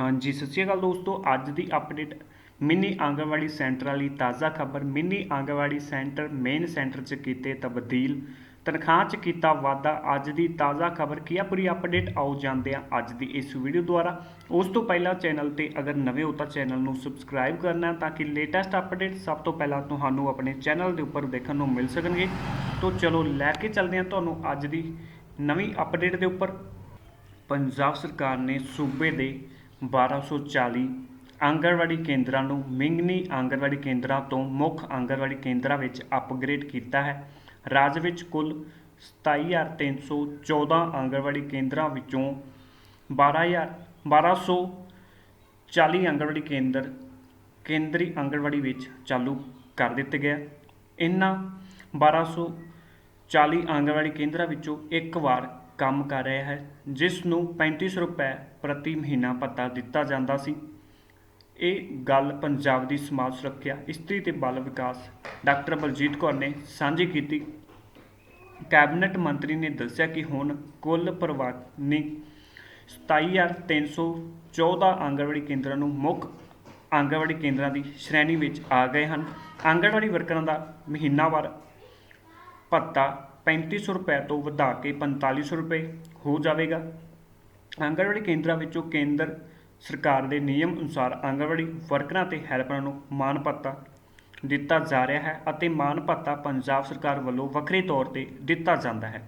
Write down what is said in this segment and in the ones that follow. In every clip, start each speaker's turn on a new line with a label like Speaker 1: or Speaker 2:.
Speaker 1: ਹਾਂਜੀ, ਸਤਿ ਸ਼੍ਰੀ ਅਕਾਲ ਦੋਸਤੋ। ਅੱਜ ਦੀ ਅਪਡੇਟ ਮਿੰਨੀ ਆਂਗਣਵਾੜੀ ਸੈਂਟਰ ਵਾਲੀ ਤਾਜ਼ਾ ਖਬਰ। Mini anganwadi centre main centre 'ਚ ਕੀਤੇ ਤਬਦੀਲ। ਤਨਖਾਹ 'ਚ ਕੀਤਾ ਵਾਧਾ। ਅੱਜ ਦੀ ਤਾਜ਼ਾ ਖਬਰ ਕੀ ਆ? ਪੂਰੀ ਅਪਡੇਟ ਆਓ ਜਾਂਦੇ ਆ ਅੱਜ ਦੀ ਇਸ ਵੀਡੀਓ ਦੁਆਰਾ। ਉਸ ਤੋਂ ਪਹਿਲਾਂ ਚੈਨਲ ਤੇ ਅਗਰ ਨਵੇਂ ਹੋ ਤਾਂ ਚੈਨਲ ਨੂੰ ਸਬਸਕ੍ਰਾਈਬ ਕਰਨਾ ਤਾਂ ਕਿ ਲੇਟੈਸਟ ਅਪਡੇਟ ਸਭ ਤੋਂ ਪਹਿਲਾਂ ਤੁਹਾਨੂੰ ਆਪਣੇ ਚੈਨਲ ਦੇ ਉੱਪਰ ਦੇਖਣ ਨੂੰ ਮਿਲ ਸਕਣਗੇ। ਤੋਂ ਚਲੋ ਲੈ ਕੇ ਚੱਲਦੇ ਹਾਂ ਤੁਹਾਨੂੰ ਅੱਜ ਦੀ ਨਵੀਂ ਅਪਡੇਟ ਦੇ ਉੱਪਰ। ਪੰਜਾਬ ਸਰਕਾਰ ਨੇ ਸੂਬੇ ਦੇ 1240 ਆਂਗਣਵਾੜੀ ਕੇਂਦਰਾਂ ਨੂੰ ਮਿੰਗਨੀ ਆਂਗਣਵਾੜੀ ਕੇਂਦਰਾਂ ਤੋਂ ਮੁੱਖ ਆਂਗਣਵਾੜੀ ਕੇਂਦਰਾਂ ਵਿੱਚ ਅਪਗ੍ਰੇਡ ਕੀਤਾ ਹੈ। ਰਾਜ ਵਿੱਚ ਕੁੱਲ 27314 ਆਂਗਣਵਾੜੀ ਕੇਂਦਰਾਂ ਵਿੱਚੋਂ 12000 1240 ਆਂਗਣਵਾੜੀ ਕੇਂਦਰ, ਕੇਂਦਰੀ ਆਂਗਣਵਾੜੀ ਵਿੱਚ ਚਾਲੂ ਕਰ ਦਿੱਤੇ ਗਏ। ਇਹਨਾਂ 1240 ਆਂਗਣਵਾੜੀ ਕੇਂਦਰਾਂ ਵਿੱਚੋਂ ਇੱਕ ਵਾਰ ਕੰਮ ਕਰ ਰਿਹਾ ਹੈ, ਜਿਸ ਨੂੰ 3500 ਰੁਪਏ ਪ੍ਰਤੀ ਮਹੀਨਾ ਭੱਤਾ ਦਿੱਤਾ ਜਾਂਦਾ ਸੀ। ਇਹ ਗੱਲ ਪੰਜਾਬ ਦੀ ਸਮਾਜ ਸੁਰੱਖਿਆ, ਇਸਤਰੀ ਤੇ ਬਾਲ ਵਿਕਾਸ ਡਾਕਟਰ ਬਲਜੀਤ ਕੌਰ ਨੇ ਸਾਂਝੀ ਕੀਤੀ। ਕੈਬਨਿਟ ਮੰਤਰੀ ਨੇ ਦੱਸਿਆ ਕਿ ਹੁਣ ਕੁੱਲ ਪ੍ਰਵਾਨੀ 27314 ਆਂਗਣਵਾੜੀ ਕੇਂਦਰਾਂ ਨੂੰ ਮੁੱਖ ਆਂਗਣਵਾੜੀ ਕੇਂਦਰਾਂ ਦੀ ਸ਼੍ਰੇਣੀ ਵਿੱਚ ਆ ਗਏ ਹਨ। ਆਂਗਣਵਾੜੀ ਵਰਕਰਾਂ ਦਾ ਮਹੀਨਾਵਾਰ ਭੱਤਾ 3500 ਰੁਪਏ ਤੋਂ ਵਧਾ ਕੇ 4500 ਰੁਪਏ ਹੋ ਜਾਵੇਗਾ। ਆਂਗਣਵਾੜੀ ਕੇਂਦਰਾਂ ਵਿੱਚੋਂ ਕੇਂਦਰ ਸਰਕਾਰ ਦੇ ਨਿਯਮ ਅਨੁਸਾਰ ਆਂਗਣਵਾੜੀ ਵਰਕਰਾਂ ਤੇ ਹੈਲਪਰਾਂ ਨੂੰ ਮਾਣ ਭੱਤਾ ਦਿੱਤਾ ਜਾ ਰਿਹਾ ਹੈ ਅਤੇ ਮਾਣ ਭੱਤਾ ਪੰਜਾਬ ਸਰਕਾਰ ਵੱਲੋਂ ਵੱਖਰੇ ਤੌਰ ਤੇ ਦਿੱਤਾ ਜਾਂਦਾ ਹੈ।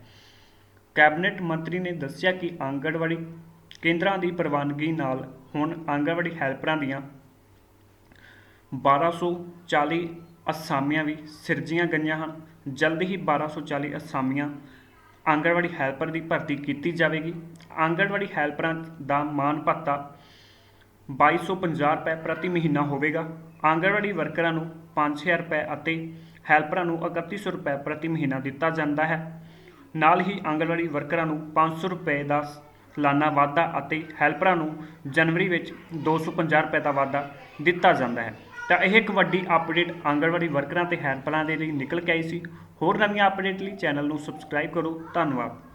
Speaker 1: ਕੈਬਨਿਟ ਮੰਤਰੀ ਨੇ ਦੱਸਿਆ ਕਿ ਆਂਗਣਵਾੜੀ ਕੇਂਦਰਾਂ ਦੀ ਪ੍ਰਵਾਨਗੀ ਨਾਲ ਹੁਣ ਆਂਗਣਵਾੜੀ ਹੈਲਪਰਾਂ ਦੀਆਂ 1240 ਅਸਾਮੀਆਂ ਵੀ ਸਿਰਜੀਆਂ ਗਈਆਂ ਹਨ। ਜਲਦ ਹੀ 1240 ਅਸਾਮੀਆਂ ਆਂਗਣਵਾੜੀ ਹੈਲਪਰ ਦੀ ਭਰਤੀ ਕੀਤੀ ਜਾਵੇਗੀ। ਆਂਗਣਵਾੜੀ ਹੈਲਪਰਾਂ ਦਾ ਮਾਨ ਭੱਤਾ 2250 ਰੁਪਏ ਪ੍ਰਤੀ ਮਹੀਨਾ ਹੋਵੇਗਾ। ਆਂਗਣਵਾੜੀ ਵਰਕਰਾਂ ਨੂੰ 5000 ਰੁਪਏ ਅਤੇ ਹੈਲਪਰਾਂ ਨੂੰ 3100 ਰੁਪਏ ਪ੍ਰਤੀ ਮਹੀਨਾ ਦਿੱਤਾ ਜਾਂਦਾ ਹੈ। ਨਾਲ ਹੀ ਆਂਗਣਵਾੜੀ ਵਰਕਰਾਂ ਨੂੰ 500 ਰੁਪਏ ਦਾ ਸਾਲਾਨਾ ਵਾਧਾ ਅਤੇ ਹੈਲਪਰਾਂ ਨੂੰ ਜਨਵਰੀ ਵਿੱਚ 250 ਰੁਪਏ ਦਾ ਵਾਧਾ ਦਿੱਤਾ ਜਾਂਦਾ ਹੈ। ਤਾਂ ਇਹ ਇੱਕ ਵੱਡੀ ਅਪਡੇਟ ਆਂਗਣਵਾੜੀ ਵਰਕਰਾਂ ਤੇ ਹੈਲਪਰਾਂ ਦੇ ਲਈ ਨਿਕਲ ਕੇ ਆਈ ਸੀ। ਹੋਰ ਨਵੀਆਂ ਅਪਡੇਟ ਲਈ ਚੈਨਲ ਨੂੰ ਸਬਸਕ੍ਰਾਈਬ ਕਰੋ। ਧੰਨਵਾਦ।